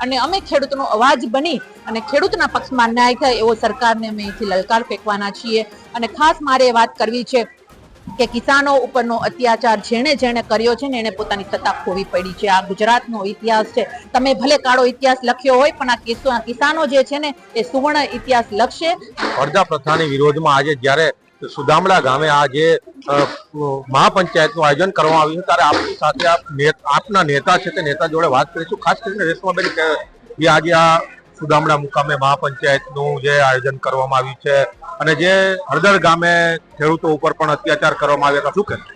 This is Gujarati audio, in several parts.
અને અમે ખેડૂતનો અવાજ બની અને ખેડૂતના પક્ષમાં ન્યાય થાય એવો સરકારને અમે અહીંથી લલકાર ફેંકવાના છીએ. અને ખાસ મારે વાત કરવી છે કે કિસાનો ઉપરનો અત્યાચાર જેણે જેણે કર્યો છે ને એને પોતાની સત્તા ખોવી પડી છે. આ ગુજરાતનો ઇતિહાસ છે. તમે ભલે કાળો ઇતિહાસ લખ્યો હોય, પણ આ કિસ્સો- કિસાનો જે છે ને, એ સુવર્ણ ઇતિહાસ લખશે. પ્રથાની વિરોધમાં આજે જ્યારે સુદામડા ગામે આ જે મહાપંચાયતનું આયોજન કરવામાં આવ્યું છે. ત્યારે આપની સાથે આપ આપના નેતા છે તે નેતા જોડે વાત કરીશું. ખાસ કરીને રેશમાબેન જે આજે આ સુદામડા મુકામે મહાપંચાયતનું જે આયોજન કરવામાં આવ્યું છે અને જે હળદર ગામે ખેડૂતો ઉપર પણ અત્યાચાર કરવામાં આવ્યા હતા. શું કહેશો?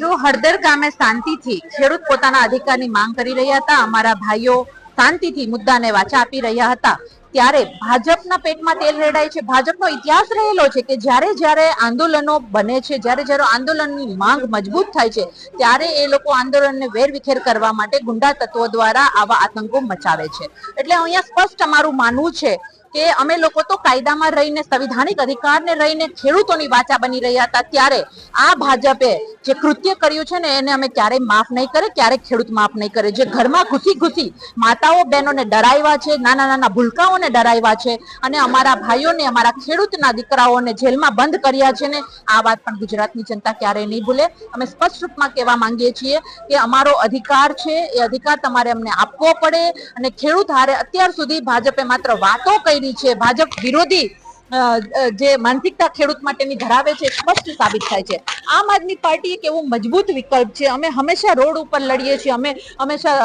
જો હળદર ગામે શાંતિથી ખેડૂત પોતાના અધિકારની માંગ કરી રહ્યા હતા, અમારા ભાઈઓ શાંતિથી મુદ્દાને વાચા આપી રહ્યા હતા ત્યારે ભાજપના પેટમાં તેલ રેડાય છે. ભાજપનો ઇતિહાસ રહેલો છે કે જ્યારે જ્યારે આંદોલનો બને છે, જ્યારે જ્યારે આંદોલનની માંગ મજબૂત થાય છે, ત્યારે એ લોકો આંદોલનને વેરવિખેર કરવા માટે ગુંડા તત્વો દ્વારા આવા આતંકો મચાવે છે. એટલે અહીંયા સ્પષ્ટ અમારું માનવું છે કે અમે લોકો તો કાયદામાં રહીને, સંવિધાનિક અધિકારને રહીને ખેડૂતોની વાચા બની રહ્યા હતા ત્યારે આ ભાજપે જે કૃત્ય કર્યું છે ને, એને અમે ક્યારેય માફ નહીં કરે, ક્યારેય ખેડૂત માફ નહીં કરે. જે ઘરમાં ઘૂસી ઘૂસી માતાઓ, બહેનોને ડરાવ્યા છે, નાના નાના ભૂલકાઓને ડરાવ્યા છે અને અમારા ભાઈઓને, અમારા ખેડૂતના દીકરાઓને જેલમાં બંધ કર્યા છે ને, આ વાત પણ ગુજરાતની જનતા ક્યારેય નહીં ભૂલે. અમે સ્પષ્ટ રૂપમાં કહેવા માંગીએ છીએ કે અમારો અધિકાર છે, એ અધિકાર તમારે અમને આપવો પડે અને ખેડૂત હારે અત્યાર સુધી ભાજપે માત્ર વાતો કરી છે. ભાજપ વિરોધી જે માનસિકતા ખેડૂત માટેની ધરાવે છે સ્પષ્ટ સાબિત થાય છે. આમ આદમી પાર્ટી એક એવો મજબૂત વિકલ્પ છે. અમે હંમેશા રોડ ઉપર લડીએ છીએ. અમે હંમેશા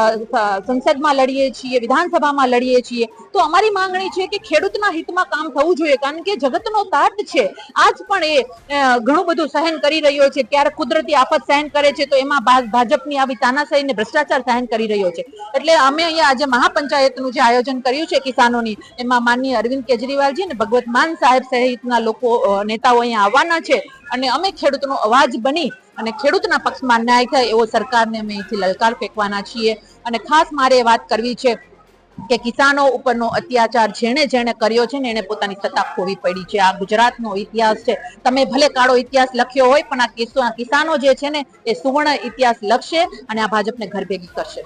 સંસદમાં લડીએ છીએ, વિધાનસભામાં લડીએ છીએ. તો અમારી માંગણી છે કે ખેડૂતના હિતમાં કામ થવું જોઈએ. કારણ કે જગતનો તાત છે. આજ પણ એ ઘણું બધું સહન કરી રહ્યો છે. ક્યારેક કુદરતી આફત સહન કરે છે, તો એમાં ભાજપની આવી તાનાશાહી ને ભ્રષ્ટાચાર સહન કરી રહ્યો છે. એટલે અમે અહીંયા આજે મહાપંચાયતનું જે આયોજન કર્યું છે કિસાનોની, એમાં માનનીય અરવિંદ કેજરીવાલજી અને ભગવત માન સાહેબ સહિતના લોકો નેતાઓ અહીંયા આવવાના છે. અને અમે ખેડૂતનો અવાજ બની અને ખેડૂતના પક્ષમાં ન્યાય થાય એવો સરકારને અમે અહીંથી લલકાર ફેંકવાના છીએ. અને ખાસ મારે એ વાત કરવી છે કે કિસાનો ઉપરનો અત્યાચાર જેણે જેણે કર્યો છે ને એને પોતાની સત્તા ખોવી પડી છે. આ ગુજરાતનો ઇતિહાસ છે. તમે ભલે કાળો ઇતિહાસ લખ્યો હોય, પણ આ કિસ્સો આ કિસાનો જે છે ને, એ સુવર્ણ ઇતિહાસ લખશે અને આ ભાજપને ઘર ભેગી કરશે.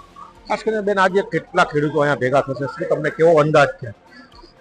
ખાસ કરીને બેન, આજે કેટલા ખેડૂતો અહીંયા ભેગા થશે? શું તમને કેવો અંદાજ છે?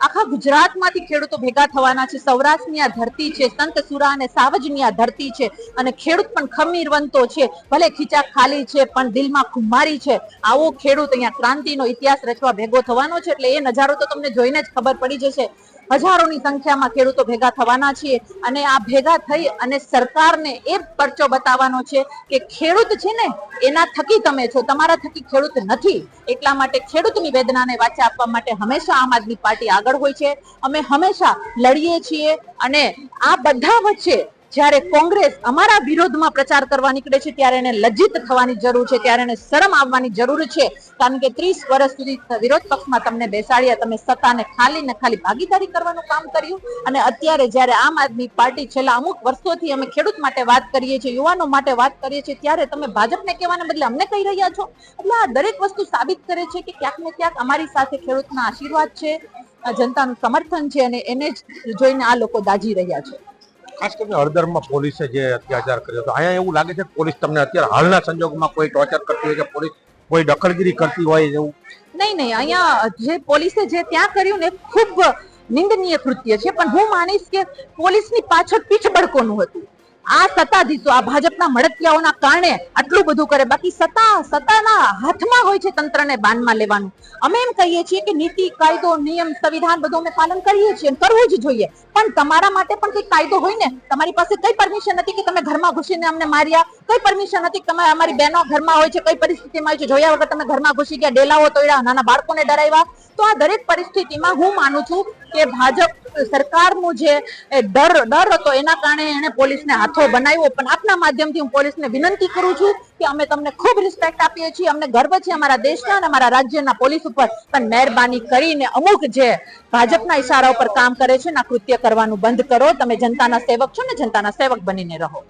આખા ગુજરાતમાંથી ખેડૂતો ભેગા થવાના છે. સૌરાષ્ટ્રની આ ધરતી છે, સંત સુરા અને સાવજની આ ધરતી છે અને ખેડૂત પણ ખમીરવંતો છે. ભલે ખીચા ખાલી છે, પણ દિલમાં ખુમારી છે. આવો ખેડૂત અહીંયા ક્રાંતિનો ઇતિહાસ રચવા ભેગો થવાનો છે એટલે એ નજારો તો તમને જોઈને જ ખબર પડી જશે. હજારોની સંખ્યામાં ખેડૂતો ભેગા થવાના છીએ અને આ ભેગા થઈ અને સરકારને એ પરચો બતાવવાનો છે કે ખેડૂત છે ને, એના થકી તમે છો. તમારા થકી ખેડૂત નથી. એટલા માટે ખેડૂતની વેદનાને વાચા આપવા માટે હંમેશા આમ આદમી પાર્ટી આગળ હોય છે. અમે હંમેશા લડીએ છીએ અને આ બધા વચ્ચે જ્યારે કોંગ્રેસ અમારા વિરોધમાં પ્રચાર કરવા નીકળે છે, ત્યારે એને લજ્જિત થવાની જરૂર છે, ત્યારે એને શરમ આવવાની જરૂર છે. કારણ કે ત્રીસ વર્ષ સુધી વિરોધ પક્ષમાં તમને બેસાડ્યા, તમે સત્તાને ખાલી ને ખાલી ભાગીદારી કરવાનું કામ કર્યું. અને અત્યારે જ્યારે આમ આદમી પાર્ટી છેલ્લા અમુક વર્ષોથી અમે ખેડૂત માટે વાત કરીએ છીએ, યુવાનો માટે વાત કરીએ છીએ, ત્યારે તમે ભાજપને કહેવાને બદલે અમને કહી રહ્યા છો? એટલે આ દરેક વસ્તુ સાબિત કરે છે કે ક્યાંક ને ક્યાંક અમારી સાથે ખેડૂતના આશીર્વાદ છે જનતાનું સમર્થન છે અને એને જ જોઈને આ લોકો દાજી રહ્યા છે. ખાસ કરીને હળદરમાં પોલીસે જે અત્યાચાર કર્યો હતો. અહીંયા એવું લાગે છે પોલીસ તમને અત્યારે હાલના સંજોગોમાં કોઈ ટોર્ચર કરતી હોય કે પોલીસ કોઈ દખલગીરી કરતી હોય એવું? નહીં નહીં, અહીંયા જે પોલીસે જે ત્યાં કર્યું ને ખૂબ નિંદનીય કૃત્ય છે. પણ હું માનીશ કે પોલીસની પાછળ પીછબડકોનું હતું. આ સત્તાધીશો, આ ભાજપના મળતિયાઓના કારણે આટલું બધું કરે. બાકી સત્તા, સત્તાના હાથમાં હોય છે તંત્રને બાનમાં લેવાનું. અમે એમ કહીએ છીએ કે નીતિ, કાયદો, નિયમ, સંવિધાન બધું અમે પાલન કરીએ છીએ કરવું જ જોઈએ. પણ તમારા માટે પણ કઈ કાયદો હોય ને, તમારી પાસે કઈ પરમિશન નથી કે તમે ઘરમાં ઘૂસીને અમને માર્યા કઈ પરમિશન કે તમે અમારી બહેનો ઘરમાં હોય છે, કઈ પરિસ્થિતિમાં હોય છે, જોયા વગર તમે ઘરમાં ઘૂસી ગયા, ડેલાઓ તોડ્યા, નાના બાળકોને ડરાવ્યા. તો આ દરેક પરિસ્થિતિમાં હું માનું છું કે ભાજપ સરકારનું જે ડર ડર હતો, એના કારણે એને પોલીસને હાથો બનાવ્યો. પણ આપના માધ્યમથી હું પોલીસને વિનંતી કરું છું કે અમે તમને ખૂબ રિસ્પેક્ટ આપીએ છીએ. અમને ગર્વ છે અમારા દેશના અને અમારા રાજ્યના પોલીસ ઉપર. પણ મહેરબાની કરીને અમુક જે ભાજપના ઈશારા ઉપર કામ કરે છે ના કૃત્ય કરવાનું બંધ કરો. તમે જનતાના સેવક છો ને જનતાના સેવક બનીને રહો.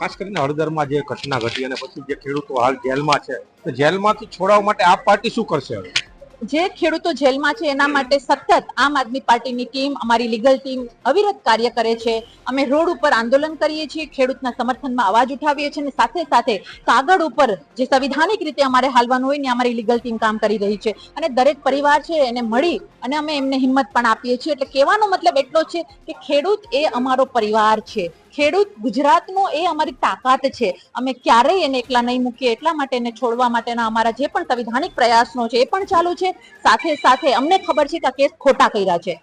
ખાસ કરીને હળદરમાં જે ઘટના ઘટી અને પછી જે ખેડૂતો હાલ જેલમાં છે, તો જેલમાંથી છોડાવવા માટે આ પાર્ટી શું કરશે હવે? જે ખેડૂતો જેલમાં છે, એના માટે સતત આમ આદમી પાર્ટીની ટીમ, અમારી લીગલ ટીમ અવિરત કાર્ય કરે છે. અમે રોડ ઉપર આંદોલન કરીએ છીએ, ખેડૂતના સમર્થનમાં અવાજ ઉઠાવીએ છીએ અને સાથે સાથે કાગળ ઉપર જે સંવિધાનિક રીતે અમારે હાલવાનું હોય ને, અમારી લીગલ ટીમ કામ કરી રહી છે. અને દરેક પરિવાર છે, એને મળી અને અમે એમને હિંમત પણ આપીએ છીએ. એટલે કહેવાનો મતલબ એટલો છે કે ખેડૂત એ અમારો પરિવાર છે. ખેડૂત ગુજરાતનો એ અમારી તાકાત છે. અમે ક્યારેય એને એકલા નહીં મૂકીએ, એટલા માટે એને છોડવા માટેના અમારા જે પણ સંવિધાનિક પ્રયાસનો છે એ પણ ચાલુ છે. સાથે સાથે અમને ખબર છે કે આ કેસ ખોટા કર્યા છે.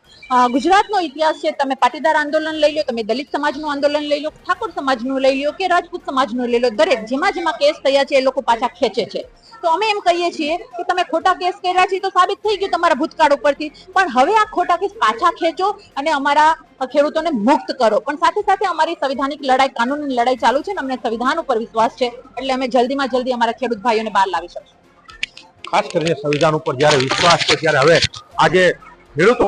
ગુજરાતનો ઇતિહાસ છે, તમે પાટીદાર આંદોલન લઈ લો, તમે દલિત સમાજનું આંદોલન લઈ લો, ઠાકોર સમાજનું લઈ લો કે રાજપૂત સમાજનું લઈ લો, દરેક જેમાં જેમાં કેસ થયા છે એ લોકો પાછા ખેંચે છે. તો અમે એમ કહીએ છીએ કે તમે ખોટા કેસ કર્યા છે તો સાબિત થઈ ગયું તમારા ભૂતકાળ ઉપરથી. પણ હવે આ ખોટા કેસ પાછા ખેંચો અને અમારા ખેડૂતોને મુક્ત કરો. પણ સાથે સાથે અમારી સંવિધાનિક લડાઈ કાનૂની લડાઈ ચાલુ છે ને અમને સંવિધાન ઉપર વિશ્વાસ છે. એટલે અમે જલ્દીમાં જલ્દી અમારા ખેડૂત ભાઈઓને બહાર લાવી શકશું. ખાસ કરીને સંવિધાન ઉપર જ્યારે વિશ્વાસ છે ત્યારે હવે આજે ખેડૂતો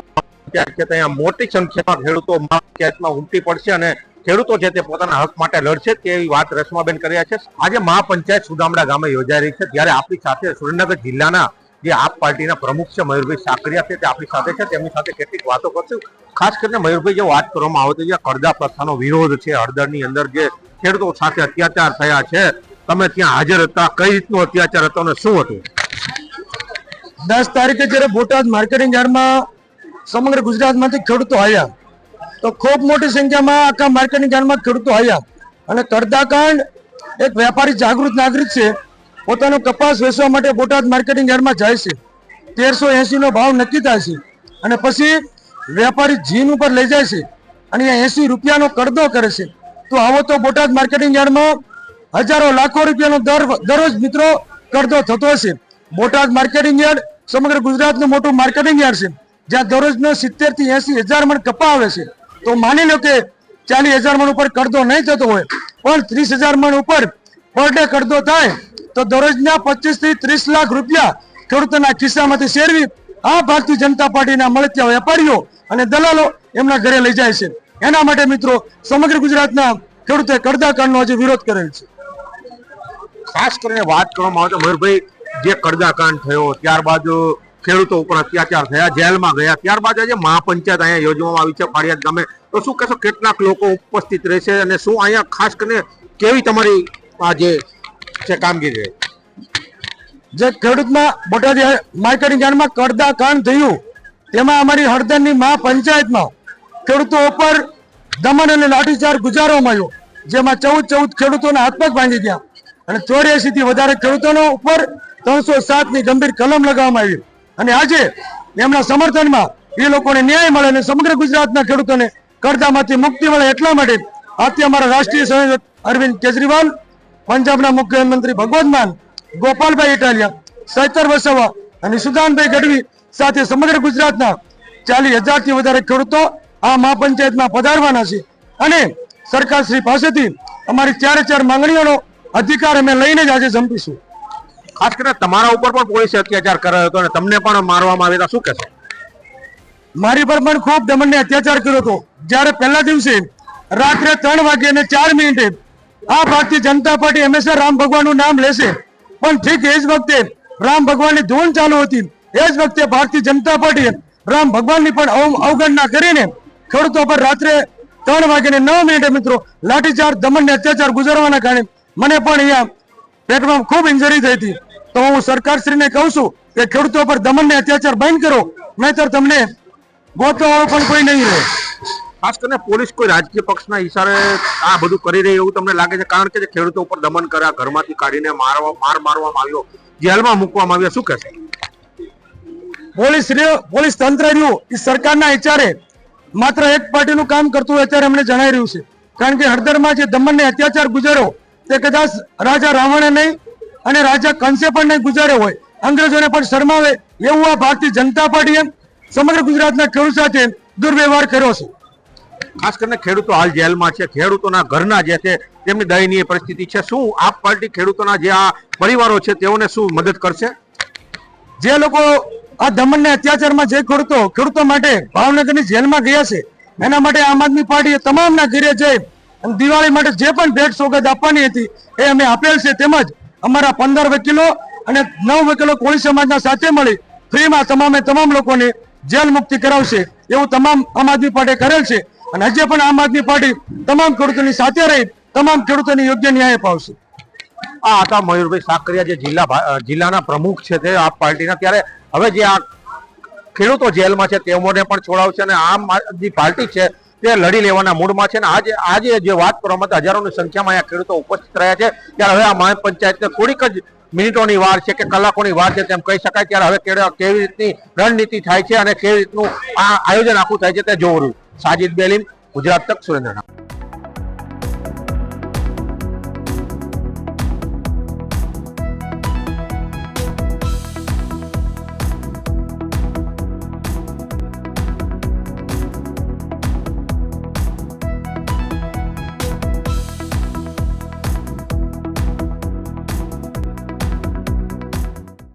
મોટી સંખ્યામાં ખેડૂતો મહાપંચાયતમાં ઉમટી પડશે અને ખેડૂતો છે તે પોતાના હક માટે લડશે તેવી વાત રસમાબેન કર્યા છે. આજે મહાપંચાયત સુદામડા ગામે યોજાઈ રહી છે. ત્યારે આપણી સાથે સુરેન્દ્રનગર જિલ્લાના જે આપ પાર્ટીના પ્રમુખ છે મયુરભાઈ સાકરિયા છે તે આપણી સાથે છે. તેમની સાથે કેટલીક વાતો કરશું. ખાસ કરીને મયુરભાઈ, જે વાત કરવામાં આવે છે જે કરદા પ્રથાનો વિરોધ છે, હળદરની અંદર જે ખેડૂતો સાથે અત્યાચાર થયા છે, તમે ત્યાં હાજર હતા. કઈ રીતનો અત્યાચાર હતો અને શું હતું? દસ તારીખે જ્યારે બોટાદ માર્કેટિંગ યાર્ડમાં સમગ્ર ગુજરાતમાંથી ખેડૂતો આવ્યા. તો ખૂબ મોટી સંખ્યામાં આખા માર્કેટિંગ યાર્ડમાં ખેડૂતો આવ્યા. અને કરદાકાંડ એક વેપારી જાગૃત નાગરિક છે. પોતાનો કપાસ વેચવા માટે બોટાદ માર્કેટિંગ યાર્ડમાં જાય છે. તેરસો એસીનો ભાવ નક્કી થાય છે. અને પછી વેપારી જીન ઉપર લઈ જાય છે. અને એસી રૂપિયાનો કરદો કરે છે. તો આવો તો બોટાદ માર્કેટિંગ યાર્ડમાં હજારો, લાખો રૂપિયાનો દર, દરરોજ મિત્રો કરદો થતો હશે. બોટાદ માર્કેટિંગ યાર્ડ સમગ્ર ગુજરાતનું મોટું માર્કેટિંગ યાર્ડ છે. જ્યાં દરરોજનો સિત્તેરથી એસી હજાર મણ કપા આવે છે. તો માની લો કે ચાલીસ હજાર મણ ઉપર કરદો નહીં થતો હોય, પણ ત્રીસ હજાર મણ ઉપર પર ડે કરદો થાય, તો દરરોજના પચીસથી ત્રીસ લાખ રૂપિયા ખેડૂતોના ખિસ્સામાંથી શેરવી આ ભારતીય જનતા પાર્ટીના મળતિયા વેપારીઓ અને દલાલો એમના ઘરે લઈ જાય છે. એના માટે મિત્રો સમગ્ર ગુજરાતના ખેડૂતે કરદા કાંડનો આજે વિરોધ કરેલ છે. ખાસ કરીને વાત કરવામાં આવે તો મયુરભાઈ, જે કડદાકાંડ થયો, ત્યારબાદ ખેડૂતો ઉપર અત્યાચાર થયા, જેલમાં ગયા. ત્યારબાદ આજે મહાપંચાયત અહીંયા યોજવામાં આવી છે, ફાળિયાદ ગામે. તો શું કહેશો, કેટલાક લોકો ઉપસ્થિત રહેશે અને શું અહીંયા ખાસ કરીને કેવી તમારી આ છે કામગીરી જે ખેડૂતમાં બોટાદ માર્કેટિંગ યાર્ડમાં કરદા કાંડ થયું, તેમાં અમારી હળદરની મહાપંચાયતમાં ખેડૂતો ઉપર દમન અને લાઠીચાર ગુજારવામાં આવ્યો જેમાં ચૌદ ચૌદ ખેડૂતોના હાથપગ ભાંગી ગયા અને ચોર્યાસી થી વધારે ખેડૂતોનો ઉપર ત્રણસો સાતની ગંભીર કલમ લગાવવામાં આવી. અને આજે એમના સમર્થનમાં એ લોકોને ન્યાય મળે અને સમગ્ર ગુજરાતના ખેડૂતોને કરતામાંથી મુક્તિ મળે એટલા માટે આજે અમારા રાષ્ટ્રીય સંયોજક અરવિંદ કેજરીવાલ, પંજાબના મુખ્યમંત્રી ભગવત માન, ગોપાલભાઈ ઇટાલિયા, સૈતર વસાવા અને સુદાનભાઈ ગઢવી સાથે સમગ્ર ગુજરાતના ચાલીસ હજારથી વધારે ખેડૂતો આ મહાપંચાયતમાં પધારવાના છે. અને સરકાર શ્રી પાસેથી અમારી ચારે ચાર માંગણીઓનો અધિકાર અમે લઈને જ આજે જંપીશું ખાસ કરીને તમારા ઉપર પણ પોલીસે અત્યાચાર કર્યો હતો અને તમને પણ મારવામાં આવ્યા શું કહેશો? મારી પર પણ ખૂબ દમણને અત્યાચાર કર્યો હતો. જ્યારે પહેલા દિવસે રાત્રે ત્રણ વાગે અને ચાર મિનિટે આ ભારતીય જનતા પાર્ટી હંમેશા રામ ભગવાનનું નામ લેશે. પણ ઠીક એ જ વખતે રામ ભગવાનની ધૂન ચાલુ હતી. એ જ વખતે ભારતીય જનતા પાર્ટીએ રામ ભગવાનની પણ અવ- અવગણના કરીને ખેડૂતો પર રાત્રે ત્રણ વાગે ને નવ મિનિટે મિત્રો લાઠીચાર્જ દમણ ને અત્યાચાર ગુજારવાના કારણે મને પણ અહીંયા પેટમાં ખૂબ ઇન્જરી થઈ હતી. તો હું સરકારશ્રીને કહું છું કે ખેડૂતો પર દમન ને અત્યાચાર બંધ કરો નહીતર તમને ગોતવાળો પણ કોઈ નહીં રહે. ખાસ કરીને પોલીસ કોઈ રાજકીય પક્ષના ઈશારે આ બધું કરી રહી એવું તમને લાગે છે? કારણ કે જે ખેડૂતો ઉપર દમન કર્યા ઘરમાંથી કાઢીને મારવા માર મારવામાં આવ્યો જેલમાં મૂકવામાં આવ્યો શું કહેશે? પોલીસ પોલીસ તંત્ર રહ્યું એ સરકારના ઇચારે માત્ર એક પાર્ટીનું કામ કરતું અત્યારે અમને જણાઈ રહ્યું છે. કારણ કે હળદરમાં જે દમનને અત્યાચાર ગુજાર્યો તે કદાચ રાજા રાવણે નહીં અને રાજા કંસે પણ નહીં ગુજાર્યો હોય. અંગ્રેજોને પણ શરમાવે એવું આ ભારતીય જનતા પાર્ટીએ સમગ્ર ગુજરાતના ખેડૂત સાથે દુર્વ્યવહાર કર્યો છે. ખાસ કરીને ખેડૂતો હાલ જેલમાં છે. ખેડૂતોના ઘરના જે છે તેમની દયનીય પરિસ્થિતિ છે. શું આપ પાર્ટી ખેડૂતોના જે આ પરિવારો છે તેઓને શું મદદ કરશે? જે લોકો આ દમણને અત્યાચારમાં જે ખેડૂતો ખેડૂતો માટે ભાવનગરની જેલમાં ગયા છે એના માટે આમ આદમી પાર્ટીએ તમામના ઘરે જઈ દિવાળી માટે જે પણ ભેટ સોગંદ આપવાની હતી, એ અમે આપેલ છે તેમજ અમારા પંદર વકીલો અને નવ વકીલો કોળી સમાજના સાથે મળી ફ્રીમાં તમામે તમામ લોકોને જેલ મુક્તિ કરાવશે, એવું તમામ આમ આદમી પાર્ટી કરેલ છે. અને હજી પણ આમ આદમી પાર્ટી તમામ ખેડૂતોની સાથે રહી, તમામ ખેડૂતોને યોગ્ય ન્યાય અપાવશે. આ હતા મયુરભાઈ સાકરિયા, જે જિલ્લા જિલ્લાના પ્રમુખ છે તે આપ પાર્ટીના. ત્યારે હવે જે આ ખેડૂતો જેલમાં છે તેઓને પણ છોડાવશે અને આમ આદમી પાર્ટી છે તે લડી લેવાના મૂડમાં છે અને આજે આજે જે વાત કરવામાં આવી, હજારોની સંખ્યામાં અહીંયા ખેડૂતો ઉપસ્થિત રહ્યા છે. ત્યારે હવે આ મહાપંચાયતને થોડીક જ મિનિટોની વાર છે કે કલાકોની વાર છે તેમ કહી શકાય. ત્યારે હવે કેવી રીતની રણનીતિ થાય છે અને કેવી રીતનું આ આયોજન આખું થાય છે તે જોવું સાજિદ બેલીમ ગુજરાત તક સુરેન્દ્રનગર.